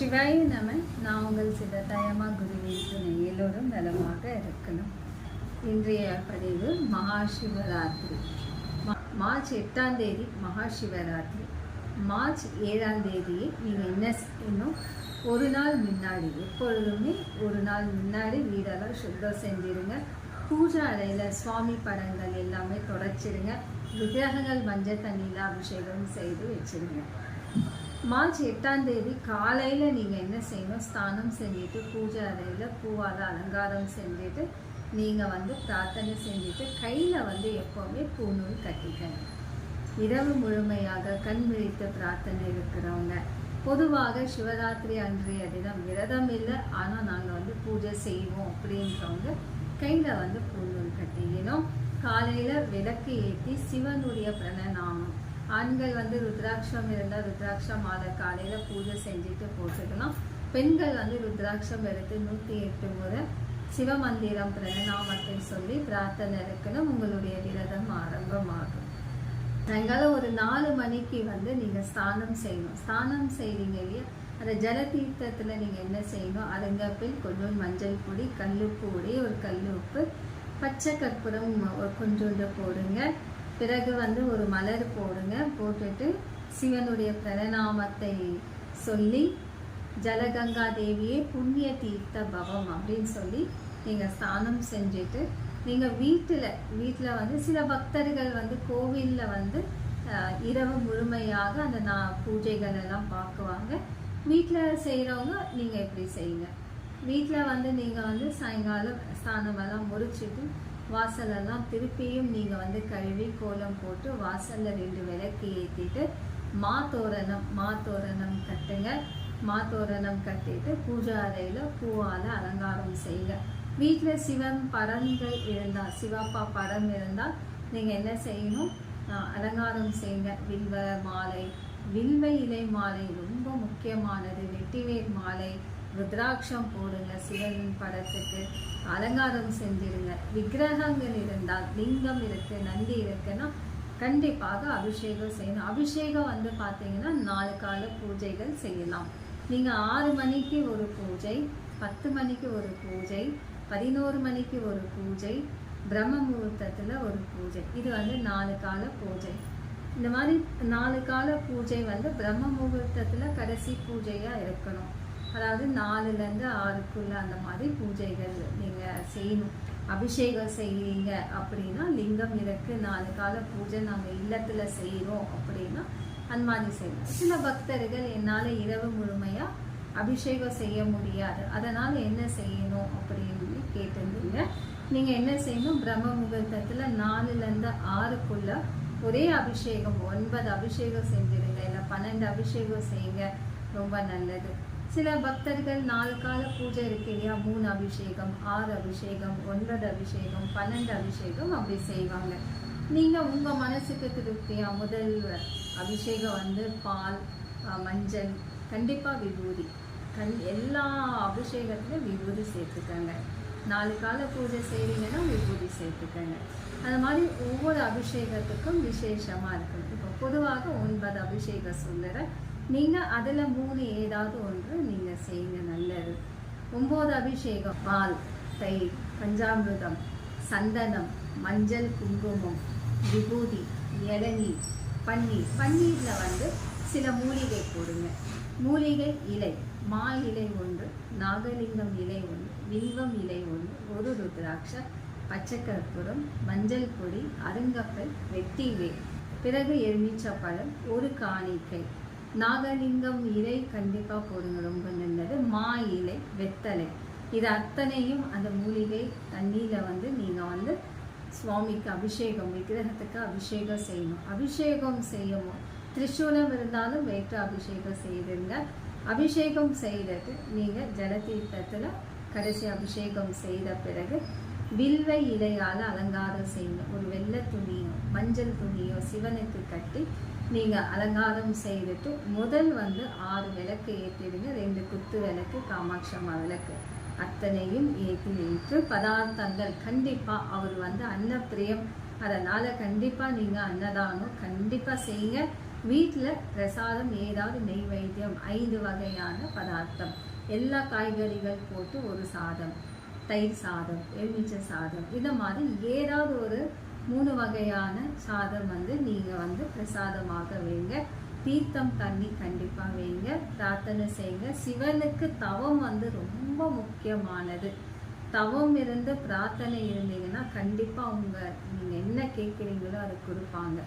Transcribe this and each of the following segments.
சிவாய நம நான் உங்கள் சிததயமா குருவின் எல்லோரும் நலமாக இருக்கணும். இன்றைய பதிவு மகாசிவராத்திரி. மா- மார்ச் எட்டாம் தேதி மகாசிவராத்திரி. மார்ச் ஏழாம் தேதியே நீங்கள் என்ன செய்யணும் ஒரு நாள் முன்னாடி எப்பொழுதுமே ஒரு நாள் முன்னாடி வீடெல்லாம் சுத்தம் செஞ்சிருங்க. பூஜை அறையில் சுவாமி படங்கள் எல்லாமே தொடச்சிடுங்க விக்கிரகங்கள் மஞ்சள் தண்ணியில் அபிஷேகம் செய்து வச்சிருங்க. மார்ச் எட்டாம் தேதி காலையில் நீங்கள் என்ன செய்யணும்? ஸ்தானம் செஞ்சுட்டு பூஜை அறையில் பூவால் அலங்காரம் செஞ்சுட்டு நீங்கள் வந்து பிரார்த்தனை செஞ்சுட்டு கையில் வந்து எப்போவுமே பூநூல் கட்டிக்கணும். இரவு முழுமையாக கண் விழித்து பிரார்த்தனை இருக்கிறவங்க பொதுவாக சிவராத்திரி அன்றைய தினம் விரதம் இல்லை ஆனால் நாங்கள் வந்து பூஜை செய்வோம் அப்படின்றவங்க கையில் வந்து பூநூல் கட்டிக்கணும். காலையில் விளக்கு ஏற்றி சிவனுடைய பிரணநாமம் ஆண்கள் வந்து ருத்ராட்சம் இருந்தால் ருத்ராட்சம் மாலை காலையில் பூஜை செஞ்சுட்டு போட்டுக்கலாம் பெண்கள் வந்து ருத்ராட்சம் எடுத்து நூற்றி எட்டு முறை சிவமந்திரம் பிரணநாமத்தை சொல்லி பிரார்த்தனை இருக்கணும். உங்களுடைய விரதம் ஆரம்பமாகும். சாயங்காலம் ஒரு நாலு மணிக்கு வந்து நீங்கள் ஸ்நானம் செய்யணும். ஸ்நானம் செய்கிறீங்க இல்லையா? அந்த ஜல தீர்த்தத்தில் நீங்கள் என்ன செய்யணும்? அருங்கப்பில் கொஞ்சம் மஞ்சள் பொடி கல்லுப்பு பொடி ஒரு உப்பு பச்சை கற்பூரம் கொஞ்சோண்டு போடுங்க. பிறகு வந்து ஒரு மலர் போடுங்க. போட்டுட்டு சிவனுடைய பிரணாமத்தை சொல்லி ஜலகங்கா தேவியே புண்ணிய தீர்த்த பவம் அப்படின்னு சொல்லி நீங்கள் ஸ்நானம் செஞ்சுட்டு நீங்கள் வீட்டில் வீட்டில் வந்து சில பக்தர்கள் வந்து கோவிலில் வந்து இரவு முழுமையாக அந்த நான் பூஜைகள் எல்லாம் பார்க்குவாங்க. வீட்டில் செய்கிறவங்க நீங்கள் எப்படி செய்யுங்க. வீட்டில் வந்து நீங்கள் வந்து சாயங்காலம் ஸ்நானமெல்லாம் முடிச்சுட்டு வாசலெல்லாம் திருப்பியும் நீங்கள் வந்து கழுவி கோலம் போட்டு வாசலில் ரெண்டு விளக்கு ஏற்றிட்டு மாத்தோரணம் மாத்தோரணம் கட்டுங்க. மாத்தோரணம் கட்டிட்டு பூஜா அறையில் பூவால் அலங்காரம் செய்யுங்க. வீட்டில் சிவன் படங்கள் இருந்தால் சிவப்பா படம் இருந்தால் நீங்கள் என்ன செய்யணும்? அலங்காரம் செய்யுங்க. வில்வ மாலை வில்வ இலை மாலை ரொம்ப முக்கியமானது. வெட்டிவேர் மாலை ருத்ராட்சம் போடுங்க சிவன் படத்துக்கு அலங்காரம் செஞ்சிருங்க. விக்கிரகங்கள் இருந்தால் லிங்கம் இருக்கு நந்தி இருக்குன்னா கண்டிப்பாக அபிஷேகம் செய்யணும். அபிஷேகம் வந்து பார்த்தீங்கன்னா நாலு கால பூஜைகள் செய்யலாம். நீங்கள் ஆறு மணிக்கு ஒரு பூஜை பத்து மணிக்கு ஒரு பூஜை பதினோரு மணிக்கு ஒரு பூஜை பிரம்ம முகூர்த்தத்தில் ஒரு பூஜை. இது வந்து நாலு கால பூஜை. இந்த மாதிரி நாலு கால பூஜை வந்து பிரம்ம முகூர்த்தத்தில் கடைசி பூஜையாக இருக்கணும். அதாவது நாலுலேருந்து ஆறுக்குள்ள அந்த மாதிரி பூஜைகள் நீங்கள் செய்யணும். அபிஷேகம் செய்யுங்க அப்படின்னா லிங்கம் இருக்கு நாலு கால பூஜை நாங்கள் இல்லத்தில் செய்கிறோம் அப்படின்னா அந்த மாதிரி செய்யணும். சில பக்தர்கள் என்னால் இரவு முழுமையாக அபிஷேகம் செய்ய முடியாது. அதனால் என்ன செய்யணும் அப்படின்னு கேட்டிருந்தீங்க. நீங்கள் என்ன செய்யணும்? பிரம்ம முகூர்த்தத்தில் நாலுலேருந்து ஆறுக்குள்ள ஒரே அபிஷேகம் ஒன்பது அபிஷேகம் செஞ்சிருங்க. இல்லை பன்னெண்டு அபிஷேகம் செய்யுங்க. ரொம்ப நல்லது. சில பக்தர்கள் நாலு கால பூஜை இருக்கு இல்லையா? மூணு அபிஷேகம் ஆறு அபிஷேகம் ஒன்பது அபிஷேகம் பன்னெண்டு அபிஷேகம் அப்படி செய்வாங்க. நீங்கள் உங்கள் மனசுக்கு திருப்தியா? முதல் அபிஷேகம் வந்து பால் மஞ்சள் கண்டிப்பாக விபூதி. கண் எல்லா அபிஷேகத்துலையும் விபூதி சேர்த்துக்கங்க. நாலு கால பூஜை செய்கிறீங்கன்னா விபூதி சேர்த்துக்கங்க. அது மாதிரி ஒவ்வொரு அபிஷேகத்துக்கும் விசேஷமாக இருக்கும். இப்போ பொதுவாக ஒன்பது அபிஷேகம் சொல்லுறேன் நீங்கள் அதில் மூணு ஏதாவது ஒன்று நீங்கள் செய்யுங்க நல்லது. ஒம்பது அபிஷேகம் பால் தயிர் பஞ்சாமிருதம் சந்தனம் மஞ்சள் குங்குமம் விபூதி இளநீர் பன்னீர். பன்னீரில் வந்து சில மூலிகை போடுங்க. மூலிகை இலை மா இலை ஒன்று நாகலிங்கம் இலை ஒன்று வில்வம் இலை ஒன்று ஒரு ருத்ராட்ச பச்சை மஞ்சள் பொடி அருங்கப்பல் வெட்டி வேல் பிறகு எலுமிச்சப்பழம் ஒரு காணிக்கை. நாகலிங்கம் இலை கண்டிப்பாக போடுங்க. ரொம்ப நல்லது. மா இலை வெத்தலை. இது அத்தனையும் அந்த மூலிகை தண்ணியில் வந்து நீங்கள் வந்து சுவாமிக்கு அபிஷேகம் விக்கிரகத்துக்கு அபிஷேகம் செய்யணும். அபிஷேகம் செய்யணும். திரிசூலம் இருந்தாலும் வெயிட்டு அபிஷேகம் செய்திருங்க அபிஷேகம் செய்தது நீங்கள் ஜலதீர்த்தத்தில் கடைசி அபிஷேகம் செய்த பிறகு வில்வை இலையால் அலங்காரம் செய்யணும். ஒரு வெள்ளை துணியோ மஞ்சள் துணியோ சிவனுக்கு கட்டி நீங்கள் அலங்காரம் செய்துட்டு முதல் வந்து ஆறு விளக்கு ஏற்றிடுங்க. ரெண்டு குத்து விளக்கு காமாட்சம்மா விளக்கு. அத்தனையும் ஏற்றி வைத்து பதார்த்தங்கள். கண்டிப்பாக அவர் வந்து அன்னப்பிரியம். அதனால் கண்டிப்பாக நீங்கள் அன்னதானம் கண்டிப்பாக செய்யுங்க. வீட்டில் பிரசாதம் ஏதாவது நெய் வைத்தியம் ஐந்து வகையான பதார்த்தம். எல்லா காய்கறிகள் போட்டு ஒரு சாதம் தயிர் சாதம் எலுமிச்சை சாதம். இந்த மாதிரி ஏதாவது ஒரு மூணு வகையான சாதம் வந்து நீங்கள் வந்து பிரசாதமாக வைங்க. தீர்த்தம் தண்ணி கண்டிப்பாக வைங்க. பிரார்த்தனை செய்யுங்க சிவனுக்கு தவம் வந்து ரொம்ப முக்கியமானது. தவம் இருந்து பிரார்த்தனை இருந்தீங்கன்னா கண்டிப்பாக உங்கள் நீங்கள் என்ன கேட்குறீங்களோ அதை கொடுப்பாங்க.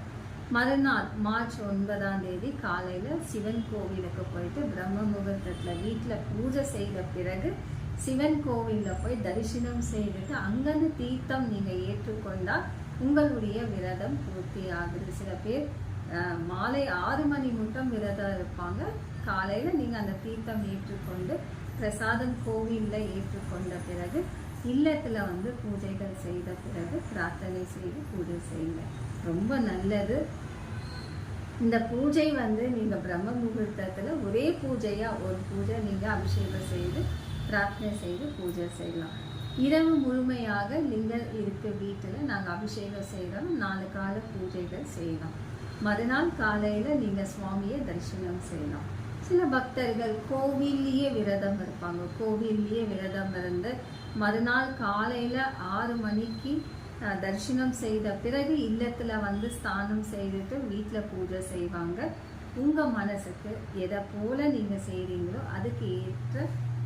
மறுநாள் மார்ச் ஒன்பதாம் தேதி காலையில் சிவன் கோவிலுக்கு போயிட்டு பிரம்ம முகூர்த்தத்தில் வீட்டில் பூஜை செய்த பிறகு சிவன் கோவிலில் போய் தரிசனம் செய்துட்டு அங்கேருந்து தீர்த்தம் நீங்கள் ஏற்றுக்கொண்டால் உங்களுடைய விரதம் பூர்த்தி ஆகுது. சில பேர் மாலை ஆறு மணி மட்டும் விரதம் இருப்பாங்க. காலையில் நீங்கள் அந்த தீர்த்தம் ஏற்றுக்கொண்டு பிரசாதம் கோவிலில் ஏற்றுக்கொண்ட பிறகு இல்லத்தில் வந்து பூஜைகள் செய்த பிறகு பிரார்த்தனை செய்து பூஜை செய்யுங்க. ரொம்ப நல்லது. இந்த பூஜை வந்து நீங்கள் பிரம்ம முகூர்த்தத்தில் ஒரே பூஜையாக ஒரு பூஜை நீங்கள் அபிஷேகம் செய்து பிரார்த்தனை செய்து பூஜை செய்யலாம். இரவு முழுமையாக லிங்கம் இருக்க வீட்டில். நாங்கள் அபிஷேகம் செய்கிறோம் நாலு கால பூஜைகள் செய்யலாம் மறுநாள் காலையில் நீங்கள் சுவாமியை தரிசனம் செய்யலாம் சில பக்தர்கள் கோவில்லையே விரதம் இருப்பாங்க. கோவில்லையே விரதம் இருந்து மறுநாள் காலையில் ஆறு மணிக்கு தரிசனம் செய்த பிறகு இல்லத்தில் வந்து ஸ்தானம் செய்துட்டு வீட்டில் பூஜை செய்வாங்க. உங்கள் மனசுக்கு எதை போல் நீங்கள் செய்கிறீங்களோ அதுக்கு ஏற்ற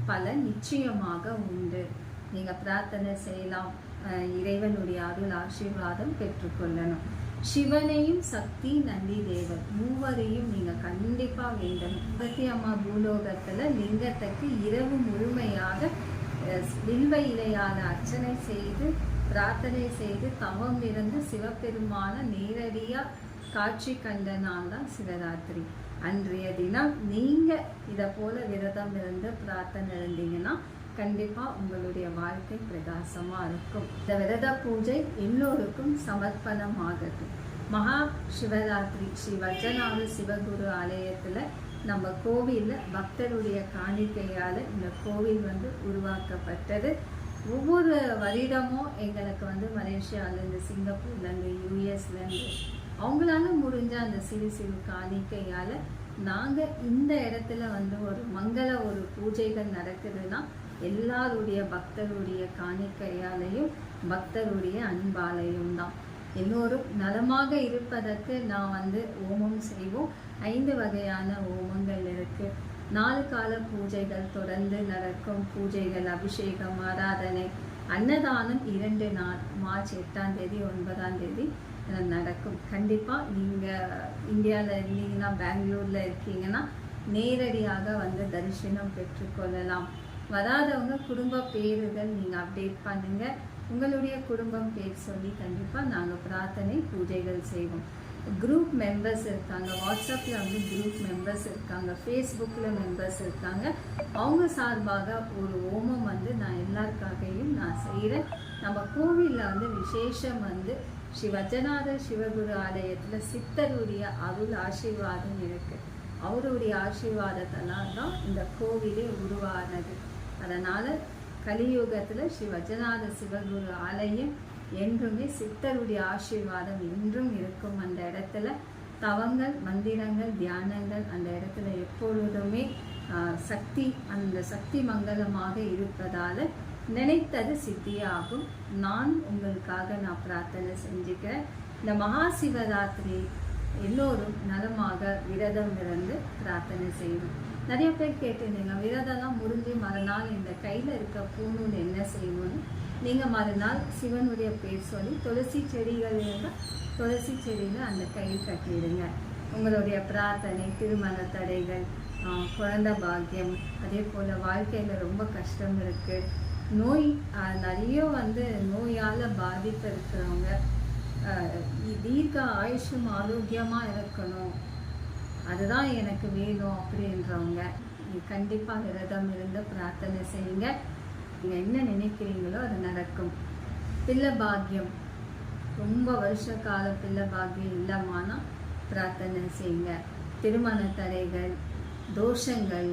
பலன் நிச்சயமாக உண்டு. நீங்கள் பிரார்த்தனை செய்யலாம். அஹ், இறைவனுடைய அருள் ஆசீர்வாதம் பெற்றுக்கொள்ளணும். சிவனையும் சக்தி நந்தி தேவர் மூவரையும் நீங்கள் கண்டிப்பாக வேண்டணும் பத்தி அம்மா பூலோகத்தில் லிங்கத்துக்கு இரவு முழுமையாக அஹ், வில்வ இலையால் அர்ச்சனை செய்து பிரார்த்தனை செய்து தவம் இருந்து சிவபெருமான நேரடியாக காட்சி கண்ட நாள் தான் சிவராத்திரி. அன்றைய தினம் நீங்கள் இதை போல விரதம் இருந்து பிரார்த்தனை இருந்தீங்கன்னா கண்டிப்பாக உங்களுடைய வாழ்க்கை பிரகாசமாக இருக்கும். இந்த விரத பூஜை எல்லோருக்கும் சமர்ப்பணமாகட்டும். மகா சிவராத்திரி ஸ்ரீ வஜ்ரநாத சிவகுரு ஆலயத்தில் நம்ம கோவிலில் பக்தருடைய காணிக்கையால் இந்த கோவில் வந்து உருவாக்கப்பட்டது. ஒவ்வொரு வருடமும் எங்களுக்கு வந்து மலேசியாவிலேருந்து சிங்கப்பூர்லேருந்து யூஎஸ்லேருந்து அவங்களால முடிஞ்ச அந்த சிறு சிறு காணிக்கையால் நாங்கள் இந்த இடத்துல வந்து ஒரு மங்கள ஒரு பூஜைகள் நடக்குதுன்னா எல்லாருடைய பக்தருடைய காணிக்கையாலையும் பக்தருடைய அன்பாலையும் தான் எல்லோரும் நலமாக இருப்பதற்கு நான் வந்து ஓமம் செய்வோம். ஐந்து வகையான ஓமங்கள் இருக்குது நாலு கால பூஜைகள் தொடர்ந்து நடக்கும். பூஜைகள் அபிஷேகம் ஆராதனை. அன்னதானம் இரண்டு நாள் மார்ச் எட்டாம் தேதி ஒன்பதாம் தேதி நடக்கும். கண்டிப்பாக நீங்கள் இந்தியாவில் இருந்தீங்கன்னா பெங்களூரில் இருக்கீங்கன்னா நேரடியாக வந்து தரிசனம் பெற்றுக்கொள்ளலாம் வராதவங்க குடும்ப பேருகள் நீங்கள் அப்டேட் பண்ணுங்கள் உங்களுடைய குடும்பம் பேர் சொல்லி கண்டிப்பாக நாங்கள் பிரார்த்தனை பூஜைகள் செய்வோம். குரூப் மெம்பர்ஸ் இருக்காங்க. வாட்ஸ்அப்பில் வந்து குரூப் மெம்பர்ஸ் இருக்காங்க. ஃபேஸ்புக்கில் மெம்பர்ஸ் இருக்காங்க. அவங்க சார்பாக ஒரு ஓமம் வந்து நான் எல்லாருக்காகவும் நான் செய்கிறேன் நம்ம கோவிலில் வந்து விசேஷம் வந்து ஸ்ரீ வஜநாத சிவகுரு ஆலயத்தில் சித்தருடைய அருள் ஆசீர்வாதம் இருக்குது அவருடைய ஆசீர்வாதத்தினால் தான் இந்த கோவிலே உருவானது. அதனால் கலியுகத்தில் ஸ்ரீ வஜநாத சிவகுரு ஆலயம் என்றுமே சித்தருடைய ஆசீர்வாதம் என்றும் இருக்கும் அந்த இடத்துல. தவங்கள் மந்திரங்கள் தியானங்கள் அந்த இடத்துல எப்பொழுதுமே சக்தி அந்த சக்தி மங்கலமாக இருப்பதால் நினைத்தது சித்தியாகும். நான் உங்களுக்காக நான் பிரார்த்தனை செஞ்சுக்கிறேன். இந்த மகா சிவராத்திரி எல்லோரும் நலமாக விரதம் இருந்து பிரார்த்தனை செய்யணும் நிறைய பேர் கேட்டிருந்தீங்க விரதம்லாம் முடிஞ்சு மறுநாள் இந்த கையில் இருக்க பூணூல் என்ன செய்வோன்னு நீங்கள் மறுநாள் சிவனுடைய பேர் சொல்லி துளசி செடிகள் இருந்தால் துளசி செடியில் அந்த கையில் கட்டிடுங்க. உங்களுடைய பிரார்த்தனை திருமண தடைகள் குழந்த பாக்கியம் அதே போல் வாழ்க்கையில் ரொம்ப கஷ்டம் இருக்குது நோய் நிறைய வந்து நோயால் பாதிப்பு இருக்கிறவங்க தீர்க்க ஆயுஷும் ஆரோக்கியமாக இருக்கணும். அதுதான் எனக்கு வேணும் அப்படின்றவங்க. கண்டிப்பாக விரதம் இருந்து பிரார்த்தனை செய்யுங்க. நீங்கள் என்ன நினைக்கிறீங்களோ அது நடக்கும். பிள்ளை பாக்கியம். ரொம்ப வருஷ கால பிள்ளை பாக்கியம் இல்லைமானா பிரார்த்தனை செய்யுங்க. திருமண தடைகள் தோஷங்கள்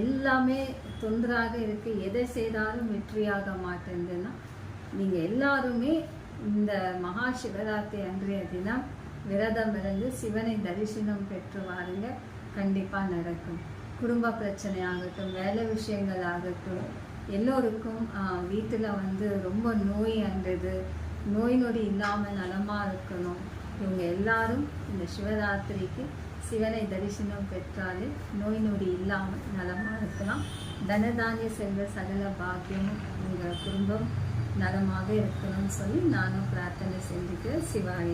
எல்லாமே தொந்தராக இருக்குது எதை செய்தாலும் வெற்றியாக மாட்டேங்குதுன்னா நீங்கள் எல்லாருமே இந்த மகா சிவராத்திரி அன்றைய தினம் விரதம் இருந்து சிவனை தரிசனம் பெற்று வாருங்க. கண்டிப்பாக நடக்கும். குடும்ப பிரச்சனை ஆகட்டும் வேலை விஷயங்கள் ஆகட்டும் எல்லோருக்கும் வீட்டில் வந்து ரொம்ப நோய் அண்டது நோய் நொடி இல்லாமல் நலமாக இருக்கணும். இவங்க எல்லாரும் இந்த சிவராத்திரிக்கு சிவனை தரிசனம் பெற்றாலே நோய் நொடி இல்லாமல் நலமாக இருக்கலாம். தனதானிய செல்வ சகல பாக்கியமும் உங்கள் குடும்பம் நலமாக இருக்கணும்னு சொல்லி நானும் பிரார்த்தனை செஞ்சுக்கிறேன். சிவாய